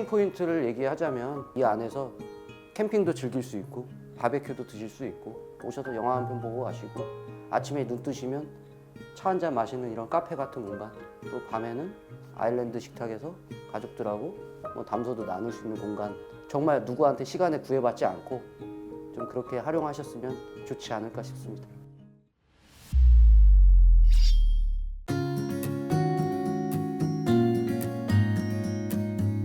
힐링 포인트를 얘기하자면 이 안에서 캠핑도 즐길 수 있고 바베큐도 드실 수 있고 오셔서 영화 한 편 보고 가시고 아침에 눈 뜨시면 차 한 잔 마시는 이런 카페 같은 공간 또 밤에는 아일랜드 식탁에서 가족들하고 뭐 담소도 나눌 수 있는 공간 정말 누구한테 시간에 구애받지 않고 좀 그렇게 활용하셨으면 좋지 않을까 싶습니다.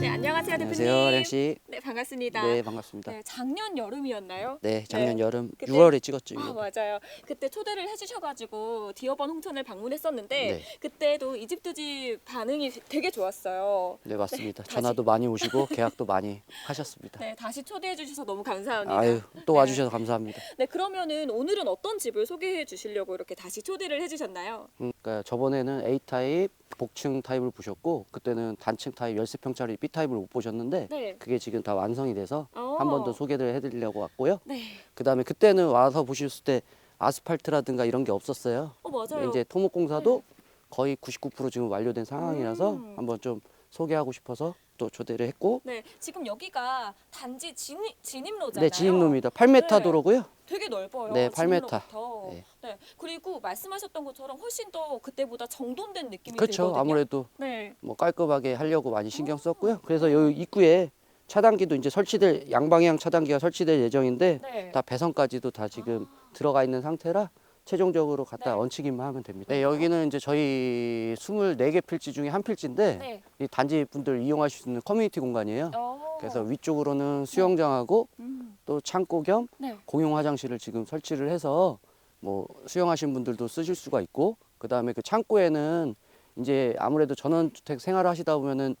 네, 안녕하세요, 대표님. 안녕하세요, 량 씨. 네, 반갑습니다. 네, 반갑습니다. 네, 작년 여름이었나요? 네, 작년 네. 여름 그때- 6월에 찍었죠. 아, 이거. 맞아요. 그때 초대를 해주셔가지고 디어번 홍천을 방문했었는데 네. 그때도 이집트 집 반응이 되게 좋았어요. 네, 맞습니다. 다시. 전화도 많이 오시고 계약도 많이 하셨습니다. 네, 다시 초대해 주셔서 너무 감사합니다. 아유, 또 네. 와주셔서 감사합니다. 네, 그러면은 오늘은 어떤 집을 소개해 주시려고 이렇게 다시 초대를 해주셨나요? 그러니까 저번에는 A 타입 복층 타입을 보셨고 그때는 단층 타입 13평짜리 B 타입을 못 보셨는데 네. 그게 지금 다 완성이 돼서 어. 한번 더 소개를 해드리려고 왔고요. 네. 그다음에 그때는 와서 보셨을 때 아스팔트라든가 이런 게 없었어요. 어, 맞아요. 이제 토목 공사도 거의 99% 지금 완료된 상황이라서 음. 한번 좀 소개하고 싶어서 또 초대를 했고 네, 지금 여기가 단지 진입, 진입로잖아요. 네 진입로입니다. 8m 네. 도로고요. 되게 넓어요. 네, 8m. 진입로부터. 네. 네. 그리고 말씀하셨던 것처럼 훨씬 더 그때보다 정돈된 느낌이 그렇죠. 들거든요. 아무래도 네. 뭐 깔끔하게 하려고 많이 신경 썼고요. 그래서 여기 입구에 차단기도 이제 설치될 양방향 차단기가 설치될 예정인데 네. 다 배선까지도 다 지금 들어가 있는 상태라 최종적으로 갖다 네. 얹히기만 하면 됩니다. 네, 여기는 이제 저희 24개 필지 중에 한 필지인데 네. 이 단지 분들 이용하실 수 있는 커뮤니티 공간이에요. 어. 그래서 위쪽으로는 수영장하고 음. 또 창고 겸 네. 공용 화장실을 지금 설치를 해서 뭐 수영하신 분들도 쓰실 수가 있고 그다음에 그 창고에는 이제 아무래도 전원주택 생활을 하시다 보면은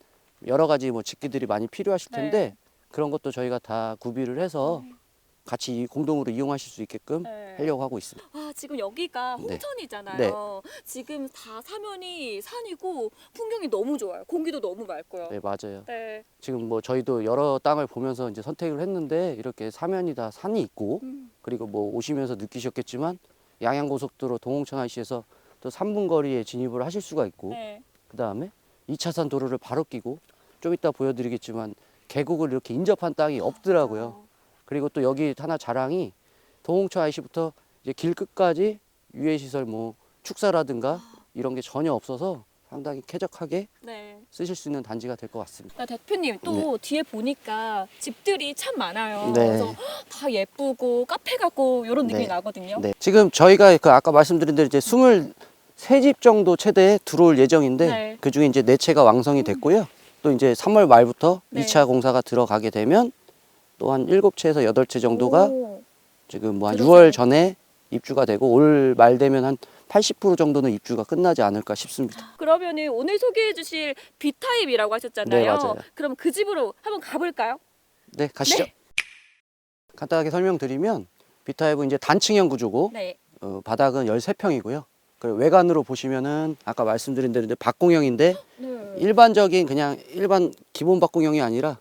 여러 가지 뭐 집기들이 많이 필요하실 텐데 네. 그런 것도 저희가 다 구비를 해서 같이 이- 공동으로 이용하실 수 있게끔 네. 하려고 하고 있습니다. 아, 지금 여기가 네. 홍천이잖아요. 지금 다 사면이 산이고 풍경이 너무 좋아요. 공기도 너무 맑고요. 네, 맞아요. 네. 지금 뭐 저희도 여러 땅을 보면서 이제 선택을 했는데 이렇게 사면이 다 산이 있고 음. 그리고 뭐 오시면서 느끼셨겠지만 양양고속도로 동홍천 IC에서 또 3분 거리에 진입을 하실 수가 있고 네. 그 다음에 2차선 도로를 바로 끼고 좀 이따 보여드리겠지만 계곡을 이렇게 인접한 땅이 없더라고요. 어. 그리고 또 여기 하나 자랑이 동홍천 IC부터 이제 길 끝까지 유해 시설 뭐 축사라든가 이런 게 전혀 없어서 상당히 쾌적하게 네. 쓰실 수 있는 단지가 될 것 같습니다. 나 대표님 또 뒤에 보니까 집들이 참 많아요. 네. 그래서 다 예쁘고 카페 같고 이런 느낌이 네. 나거든요. 네. 지금 저희가 그 아까 말씀드린 대로 이제 23집 정도 최대 들어올 예정인데 네. 그 중에 이제 네 채가 완성이 됐고요. 또 이제 3월 말부터 네. 이 2차 공사가 들어가게 되면 또한 7채에서 8채 정도가 오. 지금 뭐한 들어서요. 6월 전에 입주가 되고 올 말 되면 한 80% 정도는 입주가 끝나지 않을까 싶습니다. 그러면은 오늘 소개해 주실 B 타입이라고 하셨잖아요. 네, 맞아요. 그럼 그 집으로 한번 가볼까요? 네, 가시죠. 간단하게 설명드리면 비타입은 이제 단층형 구조고 네. 어, 바닥은 13평이고요. 그리고 외관으로 보시면은 아까 말씀드린 대로 박공형인데 네. 일반적인 그냥 일반 기본 박공형이 아니라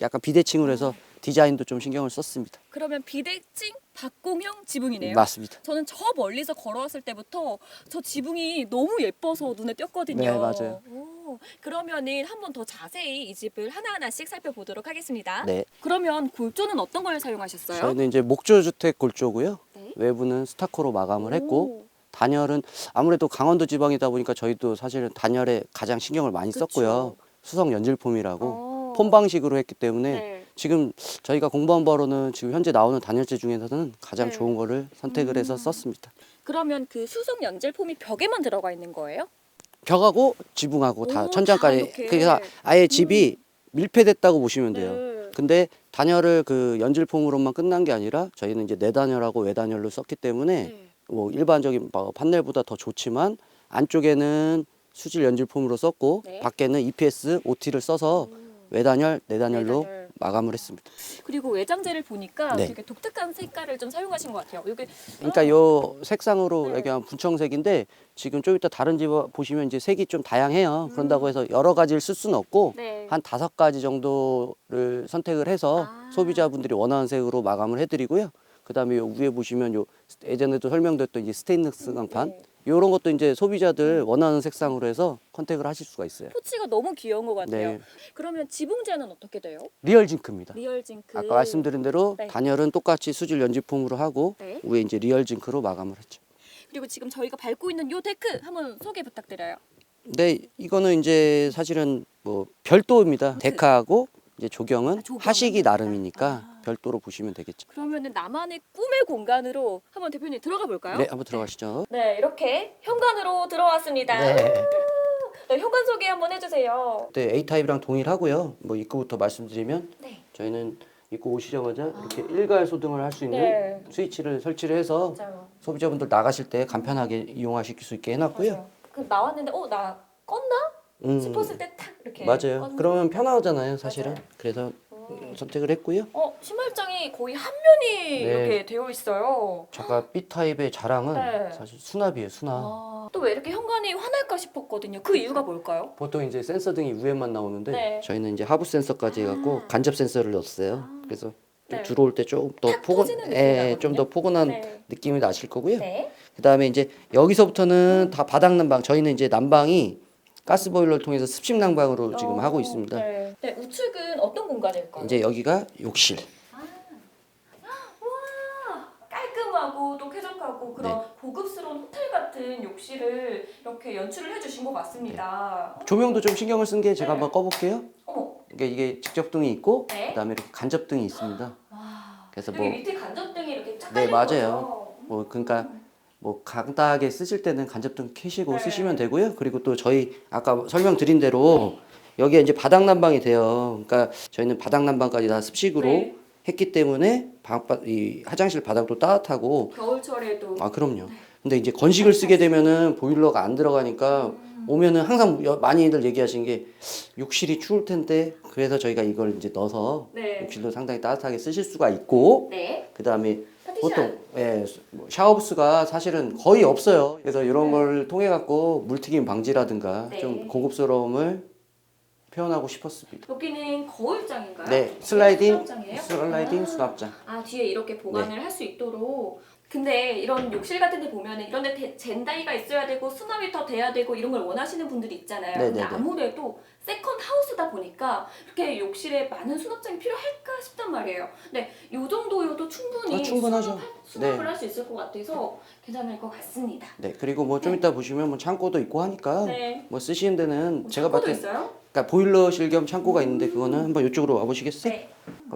약간 비대칭으로 해서 디자인도 좀 신경을 썼습니다. 그러면 비대칭 박공형 지붕이네요. 맞습니다. 저는 저 멀리서 걸어왔을 때부터 저 지붕이 너무 예뻐서 눈에 띄었거든요. 네, 맞아요. 오, 그러면은 한 번 더 자세히 이 집을 하나하나씩 살펴보도록 하겠습니다. 네. 그러면 골조는 어떤 걸 사용하셨어요? 저희는 이제 목조 주택 골조고요. 네. 외부는 스타코로 마감을 했고 오, 단열은 아무래도 강원도 지방이다 보니까 저희도 사실은 단열에 가장 신경을 많이 그쵸. 썼고요. 수성 연질폼이라고 어. 폼 방식으로 했기 때문에 네. 지금 저희가 공부한 바로는 지금 현재 나오는 단열재 중에서는 가장 네. 좋은 거를 선택을 해서 음. 썼습니다. 그러면 그 수성 연질 폼이 벽에만 들어가 있는 거예요? 벽하고 지붕하고 다 오, 천장까지 다 이렇게. 그래서 아예 집이 밀폐됐다고 보시면 돼요. 네. 근데 단열을 그 연질폼으로만 끝난 게 아니라 저희는 이제 내단열하고 외단열로 썼기 때문에 네. 뭐 일반적인 뭐 판넬보다 더 좋지만 안쪽에는 수질 연질폼으로 썼고 네. 밖에는 EPS OT를 써서 음. 외단열, 내단열로 내단열. 마감을 했습니다. 그리고 외장재를 보니까 네. 되게 독특한 색깔을 좀 사용하신 것 같아요. 여기 그러니까 요 색상으로 네. 얘기하면 분청색인데 지금 좀 이따 다른 집 보시면 이제 색이 좀 다양해요. 음. 그런다고 해서 여러 가지를 쓸 수는 없고 네. 한 다섯 가지 정도를 선택을 해서 아. 소비자분들이 원하는 색으로 마감을 해드리고요. 그 그다음에 요 위에 보시면 요 예전에도 설명드렸던 이 스테인리스 강판 네. 이런 것도 이제 소비자들 원하는 색상으로 해서 컨택을 하실 수가 있어요. 포치가 너무 귀여운 것 같아요. 네, 그러면 지붕재는 어떻게 돼요? 리얼 징크입니다. 리얼 징크. 아까 말씀드린 대로 네. 단열은 똑같이 수질 연지폼으로 하고 네. 위에 이제 리얼 징크로 마감을 했죠. 그리고 지금 저희가 밟고 있는 요 데크 한번 소개 부탁드려요. 네, 이거는 이제 사실은 뭐 별도입니다. 데카하고 이제 조경은 아, 조경은? 하시기 나름이니까 아. 별도로 보시면 되겠죠. 그러면은 나만의 꿈의 공간으로 한번 대표님 들어가 볼까요? 네, 한번 들어가시죠. 네, 이렇게 현관으로 들어왔습니다. 네. 네, 현관 소개 한번 해주세요. 네, A 타입이랑 동일하고요. 뭐 입구부터 말씀드리면 네. 저희는 입구 오시자마자 이렇게 일괄 소등을 할 수 있는 네. 스위치를 설치를 해서 맞아요. 소비자분들 나가실 때 간편하게 이용하실 수 있게 해놨고요. 맞아요. 그 나왔는데 어 나 껐나 음, 싶었을 때 탁 이렇게 맞아요. 껐는데. 그러면 편하잖아요, 사실은. 맞아요. 그래서 음. 선택을 했고요. 어 신발장이 거의 한 면이 네. 이렇게 되어 있어요. 제가 B 타입의 자랑은 네. 사실 수납이에요, 수납. 아, 또 왜 이렇게 현관이 환할까 싶었거든요. 그 이유가 뭘까요? 보통 이제 센서 등이 위에만 나오는데 네. 저희는 이제 하부 센서까지 해갖고 아. 간접 센서를 넣었어요. 아. 그래서 좀 네. 들어올 때 조금 더 탁 포근, 터지는 느낌이 예, 좀더 나거든요. 포근한 네. 느낌이 나실 거고요. 네. 그다음에 이제 여기서부터는 다 바닥 난방. 저희는 이제 난방이 가스 보일러를 통해서 습식 난방으로 지금 어, 하고 있습니다. 네. 네, 우측은 어떤 공간일까요? 이제 여기가 욕실. 와 깔끔하고 또 쾌적하고 그런 네. 고급스러운 호텔 같은 욕실을 이렇게 연출을 해주신 것 같습니다. 조명도 좀 신경을 쓴 게 제가 네. 한번 꺼볼게요. 어머, 이게 이게 직접등이 있고 네. 그다음에 이렇게 간접등이 있습니다. 와. 그래서 여기 뭐 밑에 간접등이 이렇게 쫙 네, 깔린 맞아요. 거죠? 뭐 그러니까 뭐 간단하게 쓰실 때는 간접등 켜시고 네. 쓰시면 되고요. 그리고 또 저희 아까 설명드린 대로 여기에 이제 바닥 난방이 돼요. 그러니까 저희는 바닥 난방까지 다 습식으로 네. 했기 때문에 방, 바- 이 화장실 바닥도 따뜻하고 겨울철에도 아 그럼요. 근데 이제 건식을 쓰게 되면은 보일러가 안 들어가니까 음. 오면은 항상 여- 많이들 얘기하시는 게 욕실이 추울 텐데 그래서 저희가 이걸 이제 넣어서 네. 욕실도 상당히 따뜻하게 쓰실 수가 있고 네. 그 다음에 파티션. 보통 예, 뭐 샤워 부스가 사실은 거의 없어요. 그래서 이런 걸 통해 갖고 물튀김 방지라든가 네. 좀 고급스러움을 표현하고 싶었습니다. 여기는 거울장인가요? 네, 슬라이딩 수납장이에요? 슬라이딩 아. 수납장. 아 뒤에 이렇게 보관을 네. 할수 있도록 근데 이런 욕실 같은 데 보면은 이런 데 대- 젠다이가 있어야 되고 수납이 더 돼야 되고 이런 걸 원하시는 분들이 있잖아요 네, 근데 네, 네. 아무래도 세컨 하우스다 보니까 이렇게 욕실에 많은 수납장이 필요할까 싶단 말이에요 근데 이 정도여도 충분히 아, 충분하죠. 수납, 수납을 네. 할 수 있을 것 같아서 괜찮을 것 같습니다 네, 그리고 뭐 좀 이따 보시면 뭐 창고도 있고 하니까 네 뭐 쓰시는 데는 제가 창고도 봤을 때 있어요? 그러니까 보일러실 겸 창고가 있는데 그거는 한번 이쪽으로 와 보시겠어요?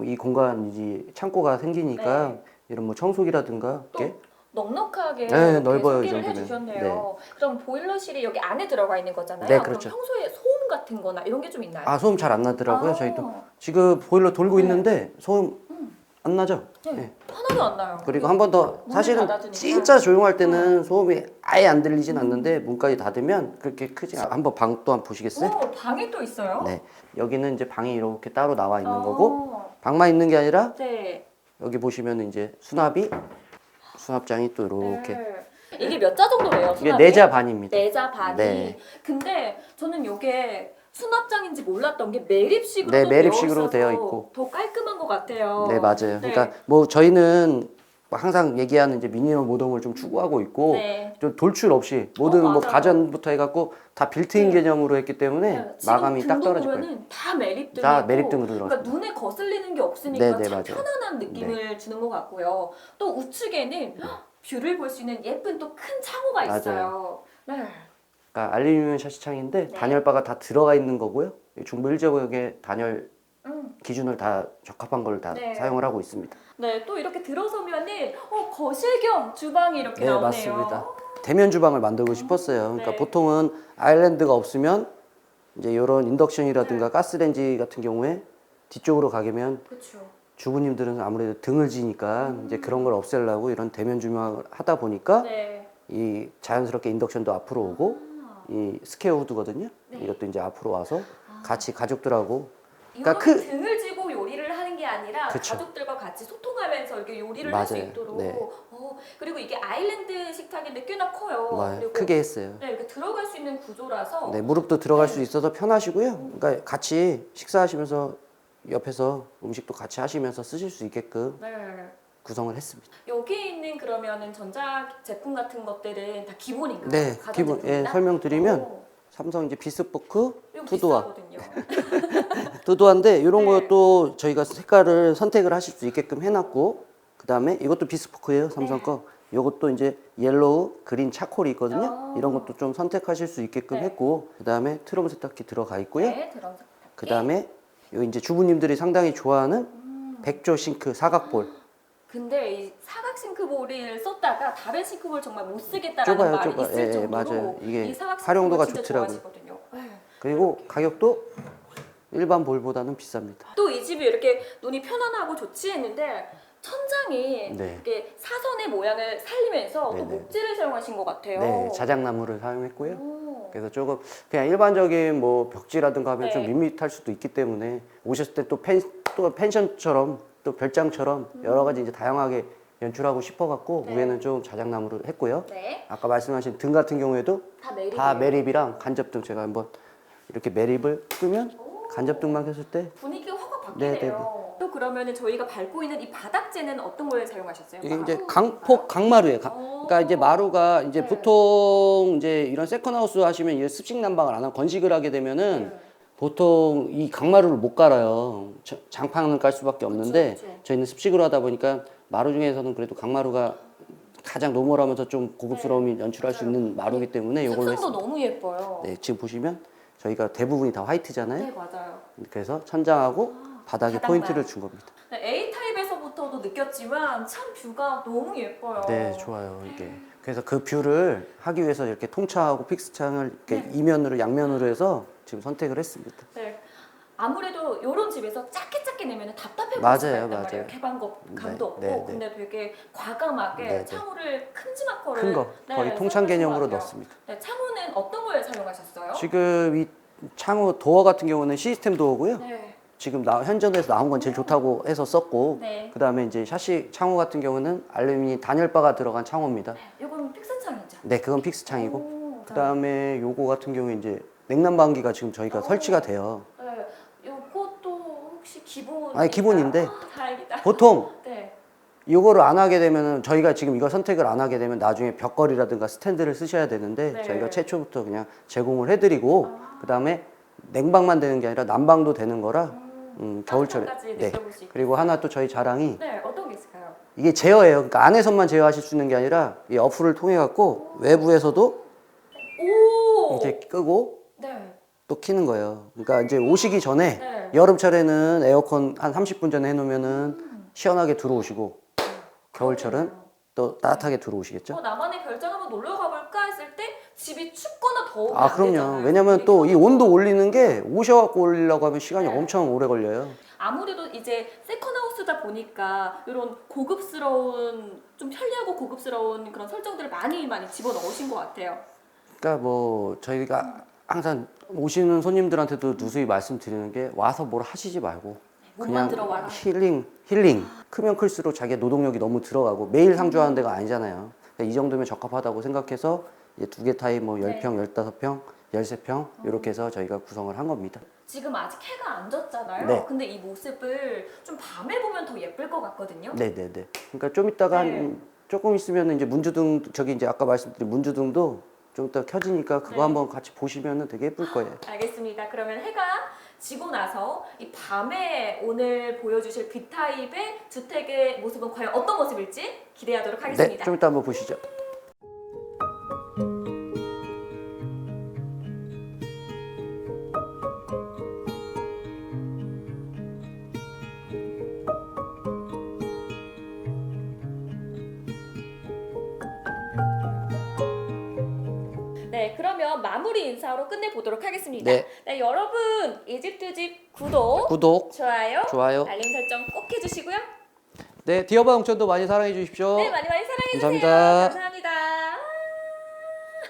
네이 공간이 창고가 생기니까 이런 뭐 청소기라든가 또 이렇게 넉넉하게 네, 이렇게 넓어요, 이 소개를 정도면. 해주셨네요. 그럼 보일러실이 여기 안에 들어가 있는 거잖아요. 네, 그럼 그렇죠. 평소에 소음 같은 거나 이런 게 좀 있나요? 아 소음 잘 안 나더라고요. 아. 저희도 지금 보일러 돌고 네. 있는데 소음 음. 안 나죠? 네. 네. 하나도 안 나요. 그리고 한 번 더 문을 사실은. 진짜 조용할 때는 소음이 아예 안 들리진 않는데 문까지 닫으면 그렇게 크지 않아. 한번 방 또한 보시겠어요? 오, 방이 또 있어요? 네. 여기는 이제 방이 이렇게 따로 나와 있는 아, 거고 방만 있는 게 아니라 네. 여기 보시면 이제 수납이 수납장이 또 이렇게 네. 이게 몇 자 정도 돼요? 이게 수납이? 네자 반입니다. 네자 반이. 네. 근데 저는 이게 수납장인지 몰랐던 게 매립식으로 네, 또 매립식으로 되어 있고. 더 깔끔한 것 같아요. 네 맞아요. 네. 그러니까 뭐 저희는 항상 얘기하는 이제 미니멀 모동을 좀 추구하고 있고 네. 좀 돌출 없이 모든 어, 뭐 맞아요. 가전부터 해갖고 다 빌트인 네. 개념으로 했기 때문에 네. 마감이 딱 떨어질 거예요. 다 매립등이고 다 매립등으로 들어갔습니다. 그러니까 눈에 거슬리는 게 없으니까 네, 네, 참 맞아요. 편안한 느낌을 주는 것 같고요. 또 우측에는 뷰를 볼 수 있는 예쁜 또 큰 창호가 맞아요. 있어요. 네. 그러니까 알루미늄 샤시창인데 네. 단열바가 다 들어가 있는 거고요. 중부 일제구역의 단열 음. 기준을 다 적합한 걸다 네. 사용을 하고 있습니다. 네, 또 이렇게 들어서면은 어, 거실 겸 주방이 이렇게 네, 나오네요. 맞습니다. 대면 주방을 만들고 싶었어요. 그러니까 네. 보통은 아일랜드가 없으면 이제 이런 인덕션이라든가 가스레인지 같은 경우에 뒤쪽으로 가게면 그렇죠. 주부님들은 아무래도 등을 지니까 이제 그런 걸 없애려고 이런 대면 주방을 하다 보니까 네. 이 자연스럽게 인덕션도 앞으로 오고 아, 이 스퀘어 후드거든요. 네. 이것도 이제 앞으로 와서 아. 같이 가족들하고 그러니까 그- 등을 지고 하는 게 아니라 그쵸. 가족들과 같이 소통하면서 이렇게 요리를 할 수 맞아요. 있도록 네. 어, 그리고 이게 아일랜드 식탁인데 꽤나 커요. 와, 그리고 크게 했어요. 네, 이렇게 들어갈 수 있는 구조라서 네, 무릎도 들어갈 수 있어서 편하시고요. 그러니까 같이 식사하시면서 옆에서 음식도 같이 하시면서 쓰실 수 있게끔 네. 구성을 했습니다. 여기 있는 그러면은 전자 제품 같은 것들은 다 기본인가요? 네, 가전 기본 예, 제품이나? 설명드리면 오, 삼성 이제 비스포크 투도화. 두두한데 이런 네. 것도 저희가 색깔을 선택을 하실 수 있게끔 해놨고 그 다음에 이것도 비스포크예요 삼성 네. 거. 이것도 이제 옐로우, 그린, 차콜이 있거든요. 아. 이런 것도 좀 선택하실 수 있게끔 네. 했고 그 다음에 트럼 세탁기 들어가 있고요. 네, 들어서 그 다음에 여기 이제 주부님들이 상당히 좋아하는 음. 백조 싱크 사각볼 근데 이 사각 싱크볼을 썼다가 다른 싱크볼 정말 못 쓰겠다라는 좁아요, 말이 좁아. 있을 예, 예, 정도로 맞아요. 이게 이 사각 싱크볼 활용도가 진짜 좋더라고요. 좋아하시거든요. 네. 그리고 가격도 일반 볼보다는 비쌉니다. 또 이 집이 이렇게 눈이 편안하고 좋지 했는데 천장이 네. 이렇게 사선의 모양을 살리면서 또 네네. 목재를 사용하신 것 같아요. 네, 자작나무를 사용했고요. 오. 그래서 조금 그냥 일반적인 뭐 벽지라든가 하면 좀 네. 밋밋할 수도 있기 때문에 오셨을 때 또 펜, 또 펜션처럼 또 별장처럼 여러 가지 이제 다양하게 연출하고 싶어갖고 네. 위에는 좀 자작나무를 했고요. 네, 아까 말씀하신 등 같은 경우에도 다 매립. 다 매립이랑 간접등 제가 한번 이렇게 매립을 끄면 간접등만 켰을 때 분위기가 확 네, 바뀌네요. 또 그러면은 저희가 밟고 있는 이 바닥재는 어떤 걸 사용하셨어요? 이게 이제 마루? 강폭 강마루예요. 가- 오. 그러니까 이제 마루가 이제 네. 보통 이제 이런 세컨 하우스 하시면 이제 습식 난방을 안 하고 건식을 하게 되면은 네. 보통 이 강마루를 못 깔아요. 저- 장판을 깔 수밖에 없는데 그쵸, 그쵸. 저희는 습식으로 하다 보니까 마루 중에서는 그래도 강마루가 가장 노멀하면서 좀 고급스러움이 연출할 수 있는 마루기 때문에 이걸로 했습니다. 너무 예뻐요. 네, 지금 보시면 저희가 대부분이 다 화이트잖아요. 네, 맞아요. 그래서 천장하고 바닥에 바닥만. 포인트를 준 겁니다. 네, A 타입에서부터도 느꼈지만 참 뷰가 너무 예뻐요. 네, 좋아요. 이게 그래서 그 뷰를 하기 위해서 이렇게 통창하고 픽스 창을 이렇게 네. 이면으로 양면으로 해서 지금 선택을 했습니다. 네. 아무래도 이런 집에서 작게 작게 내면 답답해 보일 맞아요, 수가 있단 맞아요. 말이에요. 개방감도 네, 없고 네, 네. 근데 되게 과감하게 네, 네. 창호를 큼지막 거를 큰 거 네, 거의 통창 개념으로 같아요. 넣었습니다. 네, 창호는 어떤 걸 사용하셨어요? 지금 이 창호 도어 같은 경우는 시스템 도어고요. 네. 지금 나, 현존에서 나온 건 제일 좋다고 해서 썼고 네. 그 다음에 이제 샤시 창호 같은 경우는 알루미늄 단열바가 들어간 창호입니다. 이건 픽스 창이죠. 네, 그건 픽스 창이고 오, 그 다음에 요거 같은 경우에 이제 냉난방기가 지금 저희가 어. 설치가 돼요. 네. 이것도 혹시 기본? 아니, 기본인데. 아, 다행이다. 보통 네. 이거를 안 하게 되면은 저희가 지금 이거 선택을 안 하게 되면 나중에 벽걸이라든가 스탠드를 쓰셔야 되는데 네. 저희가 최초부터 그냥 제공을 해드리고 아. 그 다음에 냉방만 되는 게 아니라 난방도 되는 거라 음, 음, 겨울철에 네. 그리고 하나 또 저희 자랑이 네, 어떤 게 있을까요? 이게 제어예요. 그러니까 안에서만 제어하실 수 있는 게 아니라 이 어플을 통해 갖고 외부에서도 오. 이제 끄고 네. 또 키는 거예요. 그러니까 이제 오시기 전에 네. 여름철에는 에어컨 한 30분 전에 해놓으면은 시원하게 들어오시고 겨울철은 또 따뜻하게 들어오시겠죠. 어, 나만의 별장 한번 놀러 가볼까 했을 때 집이 춥거나 더우면 아 안 그럼요. 되잖아요. 왜냐면 또이 이렇게 온도 올리는 게 오셔갖고 올리려고 하면 시간이 네. 엄청 오래 걸려요. 아무래도 이제 세컨하우스다 보니까 이런 고급스러운 좀 편리하고 고급스러운 그런 설정들을 많이 많이 집어 넣으신 것 같아요. 그러니까 뭐 저희가 항상 오시는 손님들한테도 누수히 말씀드리는 게 와서 뭘 하시지 말고 몸만 들어와라. 힐링 힐링 크면 클수록 자기 노동력이 너무 들어가고 매일 상주하는 데가 아니잖아요. 그러니까 이 정도면 적합하다고 생각해서 두 개 타입 뭐 네. 10평, 15평, 13평 이렇게 해서 저희가 구성을 한 겁니다. 지금 아직 해가 안 졌잖아요. 네. 근데 이 모습을 좀 밤에 보면 더 예쁠 것 같거든요. 네, 네, 네. 그러니까 좀 이따가 네. 한 조금 있으면 이제 문주등 저기 이제 아까 말씀드린 문주등도 좀 이따 켜지니까 그거 네. 한번 같이 보시면은 되게 예쁠 거예요. 알겠습니다. 그러면 해가 지고 나서 이 밤에 오늘 보여주실 B타입의 주택의 모습은 과연 어떤 모습일지 기대하도록 네, 하겠습니다. 좀 이따 한번 보시죠. 네, 그러면 마무리 인사로 끝내 보도록 하겠습니다. 네. 네, 여러분 이집트집 구독, 구독, 좋아요, 좋아요. 알림 설정 꼭 해주시고요. 네, 디어바 농촌도 많이 사랑해 주십시오. 네, 많이 많이 사랑해 주세요. 감사합니다. 감사합니다.